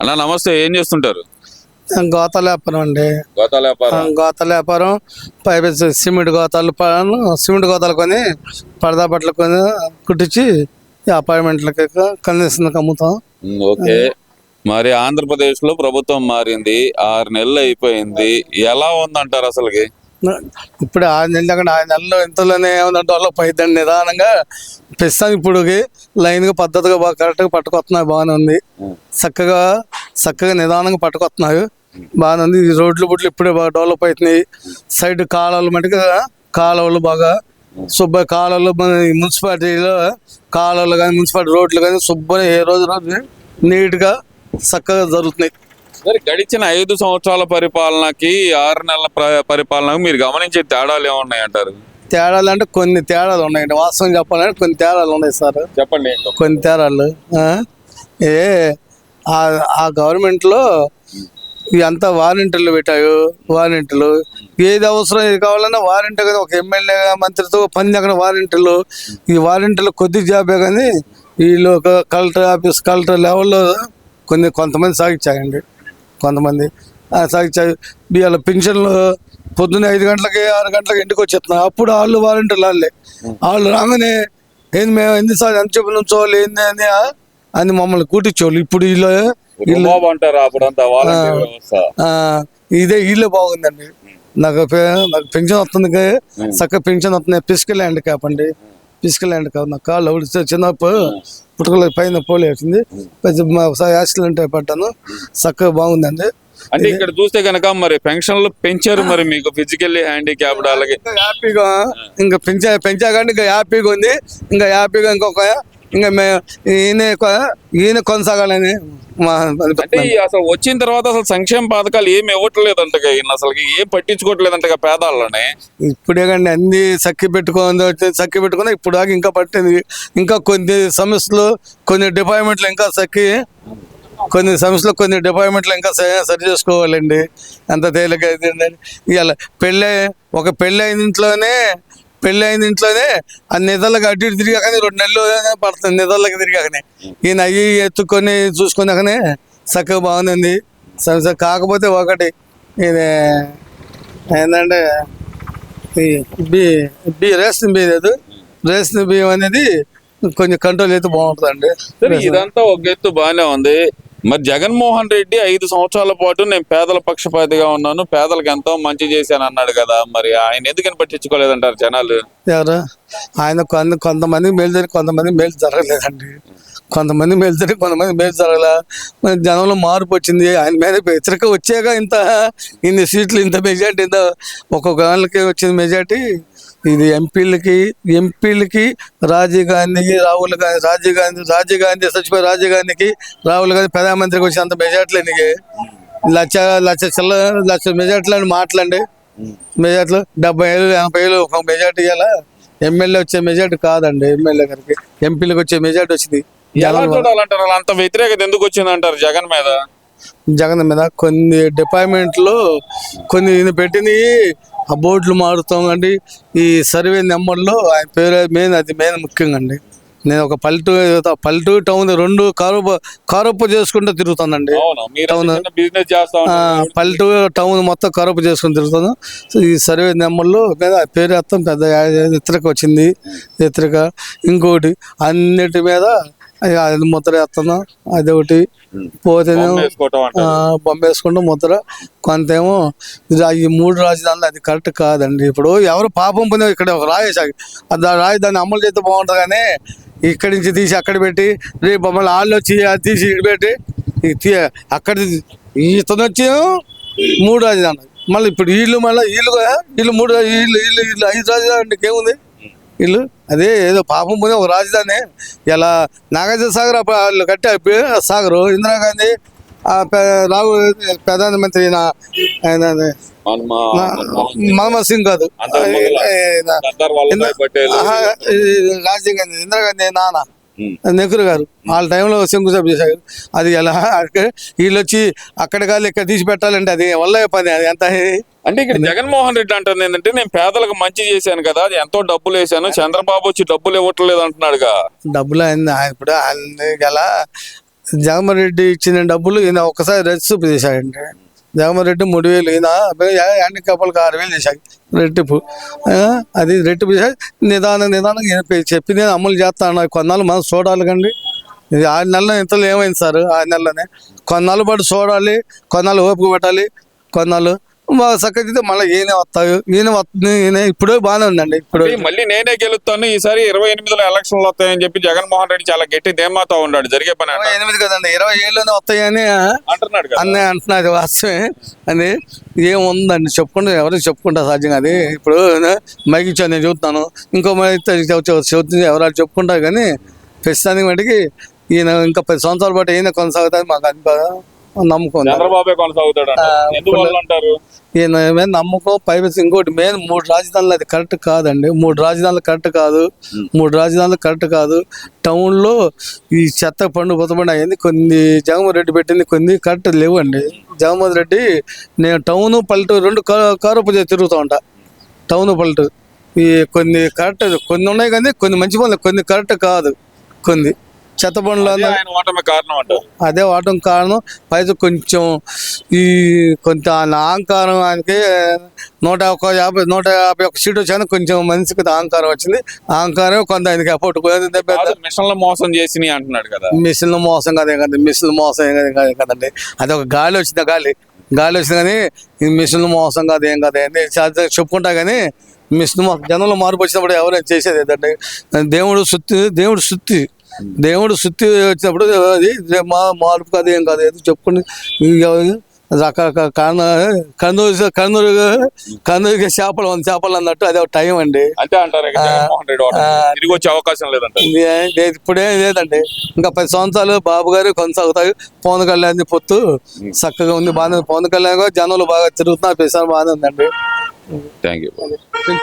అన్న నమస్తే ఏం చేస్తుంటారు? గోతాల వ్యాపారం అండి. గోతాల వ్యాపారం. గోతాల వ్యాపారం పైపు సిమెంట్ గోతాలు ప- సిమెంట్ గోతాలు కొని పరదా బట్టలు కొని కుట్టించి అపార్ట్మెంట్లకి కందిస్తుంది అమ్ముతాం ఓకే. మరి ఆంధ్రప్రదేశ్లో ప్రభుత్వం మారింది ఆరు నెలలు అయిపోయింది. ఎలా ఉందంటారు అసలుకి? ఇప్పుడు ఆరు నెలలు ఆరు నెలలు ఇంతలోనే ఏమన్నా డెవలప్ అయిద్దండి నిదానంగా ప్రస్తుతం ఇప్పుడు లైన్గా పద్ధతిగా బాగా కరెక్ట్గా పట్టుకొస్తున్నాయి. బాగానే ఉంది. చక్కగా చక్కగా నిదానంగా పట్టుకొస్తున్నాయి. బాగానే ఉంది. ఈ రోడ్లు బుట్లు ఇప్పుడే బాగా డెవలప్ అవుతున్నాయి సైడ్ కాలువలు మటుకు కాలువలు బాగా శుభ్ర కాలువలు మున్సిపాలిటీలో కాలువలు కానీ మున్సిపాలిటీ రోడ్లు కానీ శుభ్ర ఏ రోజు రోజు నీట్గా చక్కగా జరుగుతున్నాయి. మరి గడిచిన ఐదు సంవత్సరాల పరిపాలనకి ఆరు నెలల ప్ర- పరిపాలనకు మీరు గమనించే తేడాలు ఏమున్నాయంటారు? తేడాలు అంటే కొన్ని తేడాలు ఉన్నాయండి. వాస్తవం చెప్పాలంటే కొన్ని తేడాలు ఉన్నాయి సార్. చెప్పండి. కొన్ని తేడాలు? ఏ ఆ- గవర్నమెంట్లో ఇదంతా వారంటీలు పెట్టారు వారంటీలు ఏది అవసరం ఏది కావాలన్నా వారంటీ కదా ఒక ఎమ్మెల్యే మంత్రితో పని అక్కడ వారంటీలు ఈ వారంటీలు కొద్ది జాబే కానీ వీళ్ళు ఒక కలెక్టర్ ఆఫీస్ కలెక్టర్ లెవెల్లో కొన్ని కొంతమంది సాగించాయండి కొంతమంది ఆ, సాగించారు వీళ్ళ పింఛన్లు పొద్దున్న ఐదు గంటలకి ఆరు గంటలకి ఇంటికి వచ్చేస్తున్నారు అప్పుడు వాళ్ళు వారంటీలు వాళ్ళే. వాళ్ళు రాగానే ఏంది మేము ఎన్నిసార్లు ఎంత చెప్పి నుంచోవాలి ఏంది అని? అని మమ్మల్ని కూర్చోవాలి ఇప్పుడు వీళ్ళు అంటారు అప్పుడంతా ఇదే వీళ్ళే బాగుందండి. నాకు నాకు పెన్షన్ వస్తుంది చక్కగా పెన్షన్ వస్తుంది. ఫిజికల్ హ్యాండ్ క్యాప్ అండి. ఫిజికల్ హ్యాండ్ క్యాప్ నాకు కాళ్ళు ఉడితే చిన్నప్పుడు పుట్టుకల పైన పోలీ వచ్చింది యాక్సిడెంట్ అయిపడ్డాను చక్కగా బాగుందండి. అంటే ఇక్కడ చూస్తే కనుక మరి పెన్షన్లు పెంచారు మరి మీకు ఫిజికల్లీ హ్యాండిక్యాప్డ్ అలాగే. హ్యాపీగా ఇంకా పెంచా పెంచా కానీ ఇంకా హ్యాపీగా ఉంది. ఇంకా హ్యాపీగా ఇంకొక ఇంకా ఈయన ఈయన కొనసాగాలని అంటే అసలు వచ్చిన తర్వాత అసలు సంక్షేమ పథకాలు ఏమి ఇవ్వట్లేదంట ఈయన అసలు ఏం పట్టించుకోవట్లేదంట పేదాలని ఇప్పుడే కానీ అన్ని సక్కి పెట్టుకొని సక్కి పెట్టుకుని ఇప్పుడు దాకా ఇంకా పట్టింది. ఇంకా కొన్ని సమస్యలు కొన్ని డిపార్ట్మెంట్లు ఇంకా సక్కి కొన్ని సమస్యలు కొన్ని డిపార్ట్మెంట్లు ఇంకా సరి సరి చేసుకోవాలండి. ఎంత తేలిక ఇవాళ పెళ్ళి ఒక పెళ్ళి అయిన ఇంట్లోనే పెళ్ళి అయిన ఇంట్లోనే ఆ నిధులకు అటు ఇటు తిరిగాకనే రెండు నెలలు పడుతుంది నిధులకు తిరిగాకనే. ఈయన అయ్యి ఎత్తుకొని చూసుకున్నాకనే చక్కగా బాగుంది సంస్థ కాకపోతే ఒకటి ఇది ఏంటంటే ఈ బి బి రేషన్ బియ్యం లేదు రేషన్ బియ్యం అనేది కొంచెం కంట్రోల్ అయితే బాగుంటుందండి. అండి ఇదంతా ఒక ఎత్తు బాగానే ఉంది. మరి జగన్మోహన్ రెడ్డి ఐదు సంవత్సరాల పాటు నేను పేదల పక్షపాతిగా ఉన్నాను పేదలకు ఎంతో మంచి చేశాను అన్నాడు కదా మరి ఆయన ఎందుకని పట్టించుకోలేదంటారు జనాలు? ఎవరు? ఆయన కొంత కొంతమంది మేలు జరిగి కొంతమంది మేలు జరగలేదండి. కొంతమంది మేలు జరిగి కొంతమంది మేలు జరగలే. మరి జనంలో మార్పు వచ్చింది ఆయన మీద వ్యతిరేక వచ్చాక ఇంత ఇన్ని సీట్లు ఇంత మెజార్టీ ఇంత ఒక్కొక్క వాళ్ళకి వచ్చింది మెజార్టీ ఇది ఎంపీలకి ఎంపీలకి రాజీవ్ గాంధీకి రాహుల్ గాంధీ రాజీవ్ గాంధీ రాజీవ్ గాంధీ చచ్చిపోయి రాజీవ్ గాంధీకి రాహుల్ గాంధీ ప్రధానమంత్రికి వచ్చినంత మెజార్టీలు నీకు లక్ష లక్ష చిల్ల లక్ష మెజార్టీలు అని మాట్లాడండి మెజార్టీలు డెబ్బై ఏళ్ళు ఎనభై ఏళ్ళు ఒక మెజార్టీ ఇవ్వాలా ఎమ్మెల్యే వచ్చే మెజార్టీ కాదండి ఎమ్మెల్యే గారికి. ఎంపీలకు వచ్చే మెజార్టీ వచ్చింది. చూడాలంటారు అంత వ్యతిరేకత ఎందుకు వచ్చింది అంటారు జగన్ మీద? జగన్ మీద కొన్ని డిపార్ట్మెంట్లు కొన్ని పెట్టినవి ఆ బోర్డులు మారుతాం అండి. ఈ సర్వే నెంబర్లో ఆయన పేరు మెయిన్ అది మెయిన్ ముఖ్యంగా అండి నేను ఒక పల్లెటూరు పల్లెటూరు టౌన్ రెండు కారొప్ప కారొప్ప చేసుకుంటూ తిరుగుతానండి. ఉన్నారు పల్లెటూరు టౌన్ మొత్తం కరపు చేసుకుని తిరుగుతాను. ఈ సర్వే నెంబర్లో మీద పేరు ఎత్తాం పెద్ద ఎత్తరిక వచ్చింది. ఎత్తరిక. ఇంకోటి అన్నిటి మీద అది ముద్ర ఎత్తాను అదొకటి పోతేనేమో వేసుకోవటం అంట ఆ, బొమ్మేసుకుంటూ ముద్ర. కొంతేమో ఈ మూడు రాజధానులు అది కరెక్ట్ కాదండి. ఇప్పుడు ఎవరు పాపం పొందే ఇక్కడ ఒక రాయేసాగి ఆ రాయి దాన్ని అమలు చేస్తే బాగుంటుంది కానీ ఇక్కడి నుంచి తీసి అక్కడ పెట్టి రేపు మమ్మల్ని వాళ్ళు వచ్చి అది తీసి ఇక్కడ పెట్టి అక్కడ ఇతను వచ్చి మూడు రాజధానులు. మళ్ళీ ఇప్పుడు వీళ్ళు మళ్ళీ వీళ్ళు వీళ్ళు మూడు వీళ్ళు వీళ్ళు వీళ్ళు ఐదు రాజధానులు ఏముంది వీళ్ళు? అదే ఏదో పాపం పోతే ఒక రాజధాని. ఇలా నాగార్జున సాగర్ వాళ్ళు కట్టారు సాగరు. ఇందిరాగాంధీ రావు ప్రధానమంత్రి మన్మోహన్ సింగ్ కాదు. రాజీవ్ గాంధీ ఇందిరాగాంధీ ఉమ్. నెహ్రూ గారు. వాళ్ళ టైంలో శంకుస్థాపన చేశారు. అది ఎలా వీళ్ళు వచ్చి అక్కడ కాదు ఇక్కడ తీసి పెట్టాలంటే అది వల్ల పని అది ఎంత అంటే ఇక్కడ జగన్మోహన్ రెడ్డి అంటుంది ఏంటంటే నేను పేదలకు మంచి చేశాను కదా అది ఎంతో డబ్బులు వేసాను చంద్రబాబు వచ్చి డబ్బులు ఇవ్వట్లేదు అంటున్నాడుగా. డబ్బులు అయింది. ఆయన ఇప్పుడు ఆయన ఎలా జగన్మోహన్ రెడ్డి ఇచ్చిన డబ్బులు ఈయన ఒక్కసారి రెచ్చిపు చేశాడండి జగన్మోహన్ రెడ్డి మూడు వేలు ఈయన హ్యాండిక్యాప్లకు ఆరు వేలు చేశాను రెట్టింపు. అది రెట్టింపు నిదానం నిదానం చెప్పి నేను అమలు చేస్తాను కొన్నాళ్ళు మనం చూడాలి కండి. ఇది ఆరు నెలలు ఇంతలో ఏమైంది సార్? ఆరు నెలలోనే. కొన్నాళ్ళు పాటు చూడాలి కొన్నాళ్ళు ఓపిక పెట్టాలి కొన్నాళ్ళు చక్కదిద్దే మళ్ళీ ఈయన వస్తాయి ఈయన వస్తుంది ఈయన ఇప్పుడే బాగానే ఉందండి ఇప్పుడు. మళ్ళీ నేనే గెలుస్తాను ఈసారి ఇరవై ఎనిమిదిలో ఎలక్షన్లు వస్తాయని చెప్పి జగన్మోహన్ రెడ్డి చాలా గట్టి ధీమాతో ఉన్నాడు జరిగే పని. ఇరవై ఎనిమిది కదండి ఇరవై ఏళ్ళలోనే వస్తాయని అంటున్నాడు అన్నీ అంటున్నారు వాస్తవమే. అని ఏముందండి చెప్పుకుంటే ఎవరికి చెప్పుకుంటా సాధ్యం అది ఇప్పుడు మైకిచ్చా నేను చెబుతున్నాను ఇంకో మైకి చెబుతుంది ఎవరు చెప్పుకుంటారు కానీ ప్రస్తుతానికి మటుకి ఈయన ఇంకా పది సంవత్సరాల పాటు ఈయన కొనసాగుతుంది మాకు అనిప నమ్మకం ఉంది. చంద్రబాబే కొనసాగుతాడు ఎందువల్ల అంటారు ఈయన నమ్మకం పైపేసి ఇంకోటి మెయిన్ మూడు రాజధానులు అది కరెక్ట్ కాదండి. మూడు రాజధానులు కరెక్ట్ కాదు. మూడు రాజధానులు కరెక్ట్ కాదు. టౌన్లో ఈ చెత్త పండు బొత్తపండు అయింది. కొన్ని జగన్మోహన్ రెడ్డి పెట్టింది కొన్ని కరెక్ట్ లేవండి. జగన్మోహన్ రెడ్డి నేను టౌన్ పల్లెటూరు రెండు కారపు తిరుగుతూ ఉంటా. టౌన్ పల్లెటూరు. ఈ కొన్ని కరెక్ట్ కొన్ని ఉన్నాయి కానీ కొన్ని మంచి పనులు కొన్ని కరెక్ట్ కాదు. కొన్ని. చెత్త పనులు అదే ఆయన ఓటమి కారణం అదే కారణం. పైన కొంచెం ఈ కొంత అహంకారం ఆయనకి నూట ఒక యాభై నూట యాభై ఒక సీట్ వచ్చాను కొంచెం మనిషికి అహంకారం వచ్చింది. అహంకారం కొంత ఆయనకి కాదు, మిషన్ల మోసం చేసి అంటున్నాడు కదా. మిషన్ మోసం కదే కదండి మిషన్ మోసం ఏం కాదు కాదు కదండి. అది ఒక గాలి వచ్చింది గాలి. గాలి వచ్చింది కానీ ఈ మిషన్ మోసం కాదు ఏం కాదు చెప్పుకుంటా కానీ మిషన్ జనంలో మార్పు వచ్చినప్పుడు ఎవరైనా చేసేది ఏంటంటే దేవుడు సుత్తి దేవుడు సుత్తి. దేవుడు సుత్తి వచ్చినప్పుడు అది మా మార్పు కాదు ఏం కాదు ఏదో చెప్పుకుని రకరకాల కన్న కన్నూరు కన్నూరు కన్నూరుకి చేపలు ఉంది చేపలు అన్నట్టు అదే ఒక టైం అండి. అంతే అంటారు. తిరిగి వచ్చే అవకాశం లేదంటారు. ఇది ఏ- లేదు, ఇప్పుడే లేదండి. ఇంకా పది సంవత్సరాలు బాబు గారు కొనసాగుతాయి పవన్ కళ్యాణ్ పొత్తు చక్కగా ఉంది బాగానే. పవన్ కళ్యాణ్ జనాలు బాగా తిరుగుతున్నారు ప్రసారం బాగానే ఉందండి. Thank you